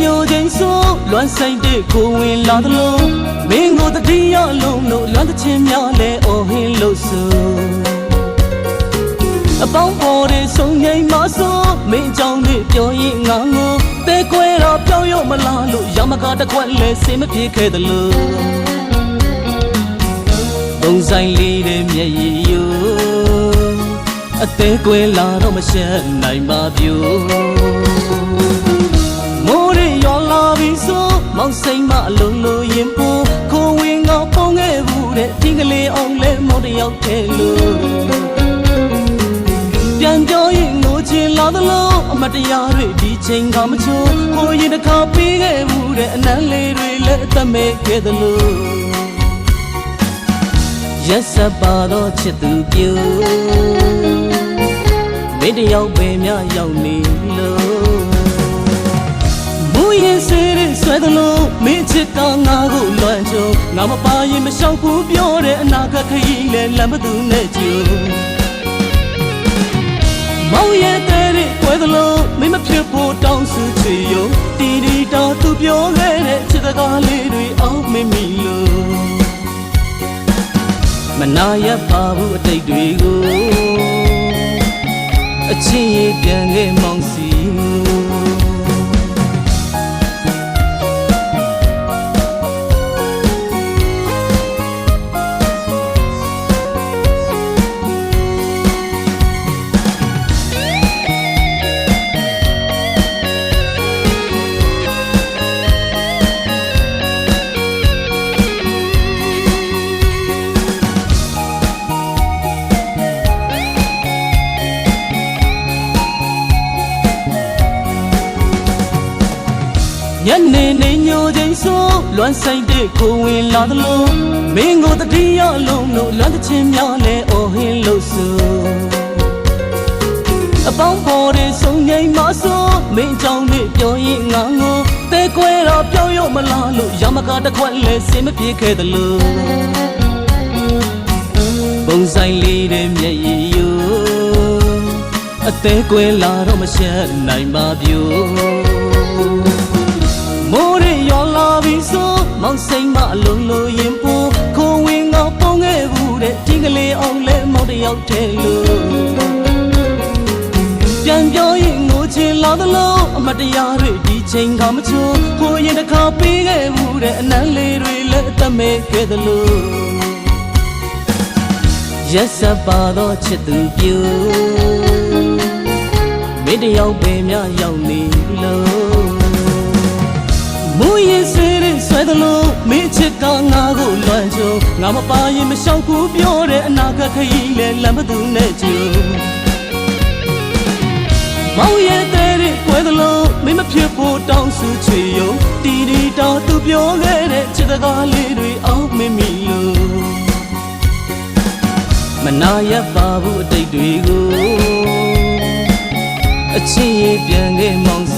ညိုချင်းဆိုလွမ်းဆိုင်တဲ့ကိုဝင်လာသလိုမင်းကိုတတိယလုံးလို့လွမ်းသချင်းများလဲအော်ဟင်းလို့ဆိုအပေါင်းပေါ်တဲ့ဆုံငိမ်မဆိုမင်းကြောင့်နဲ့ပြောရင်ငါငိုတဲကွဲတော့ပြောင်းရမလားလို့ရမကတကွက်လဲစင်မပြေခဲ့တယ်လို့ပုံဆိုင်လေးတဲ့မျက်ရည်ယိုအသေးကွဲလာတော့မရှက်နိုင်ပါပြို မောင်စိမ့်မအလုံးလို့ရင်ပိုးကိုဝင်ကပုံခဲ့ဘူးတဲ့ဒီကလေးအောင်လဲမောင်တယောက်ထဲလို့ပြန်ပြောရင်ငိုချင်လာသလိုအမတ်တရားတွေဒီချိန်ကမချိုးကိုရင်တစ်ခါပြီးခဲ့မှုတဲ့အနမ်းလေးတွေလည်းအသက်မဲ့ခဲ့သလိုရက်စက်ပါတော့ချစ်သူပြိုမင်းတယောက်ပဲများရောက်နေလို့ င်းချစ်ကငါကိုလွမ်းချုံငါမပါရင်မလျှောက်ဘူးပြောတဲ့အနာဂတ်ခရီးလဲလမ်းမသူနဲ့ကြိုမောင်ရဲ့တဲ့တဲ့ကွဲသလုံးမင်းမဖြစ်ဖို့တောင်းစုချေယုံတီတီတော်သူပြောခဲ့တဲ့ချစ်စကားလေးတွေအောက်မင်းမီလို့မနာရပါဘူးအတိတ်တွေကိုအချင်းရပြန်ခဲ့မောင်စီ ညနေနေညိုချင်းဆိုလွမ်းဆိုင်တဲ့ကိုဝင်လာသလိုမင်းကိုတတိယလုံးလို့လွမ်းသချင်းများလဲအော်ဟင်းလို့ဆိုအပေါင်းပေါ်တဲ့ဆုံးငိမ်မဆိုမင်းကြောင့်နဲ့ပြောရင်ငါငိုတဲကွဲတော့ပြောင်းရမလားလို့ရမကတခွက်လဲစင်မပြေခဲ့သလိုပုံဆိုင်လေးတဲ့မျက်ရည်ယိုအသေးကွဲလာတော့မရှက်နိုင်ပါပြိုမိုးရရောလာ ပြီဆိုမောင်စိမ့်မအလုံးလို့ရင်ပိုးကိုဝင်ကပုံခဲ့ဘူးတဲ့ဒီကလေးအောင်လဲမောင်တယောက်ထဲလို့ပြန်ပြောရင်ငိုချင်လာသလိုအမတ်တရားတွေဒီချိန်ကမချိုးကိုရင်တစ်ခါပေးခဲ့ဘူးတဲ့အနမ်းလေးတွေလည်းအသက်မဲ့ခဲ့သလိုရက်စပ်ပါတော့ချစ်သူပြိုမင်းတယောက်ပဲများရောက်နေလို့ မူရင်စေးတဲ့ဆွဲသလိုမင်းချစ်ကငါကိုလွမ်းချုံငါမပါရင်မလျှောက်ဘူးပြောတဲ့အနာဂတ်ခရီးလဲလမ်းမသူနဲ့ကြိုမောင်ရဲ့တဲ့တဲ့ကွဲသလိုမင်းမဖြစ်ဖို့တောင်းစုချေယုံတီတီတော်သူပြောခဲ့တဲ့ချစ်တကားလေးတွေအောက်မင်းမီလို့မနာရပါဘူးအတိတ်တွေကိုအချင်းရပြန်ခဲ့မောင်စီကို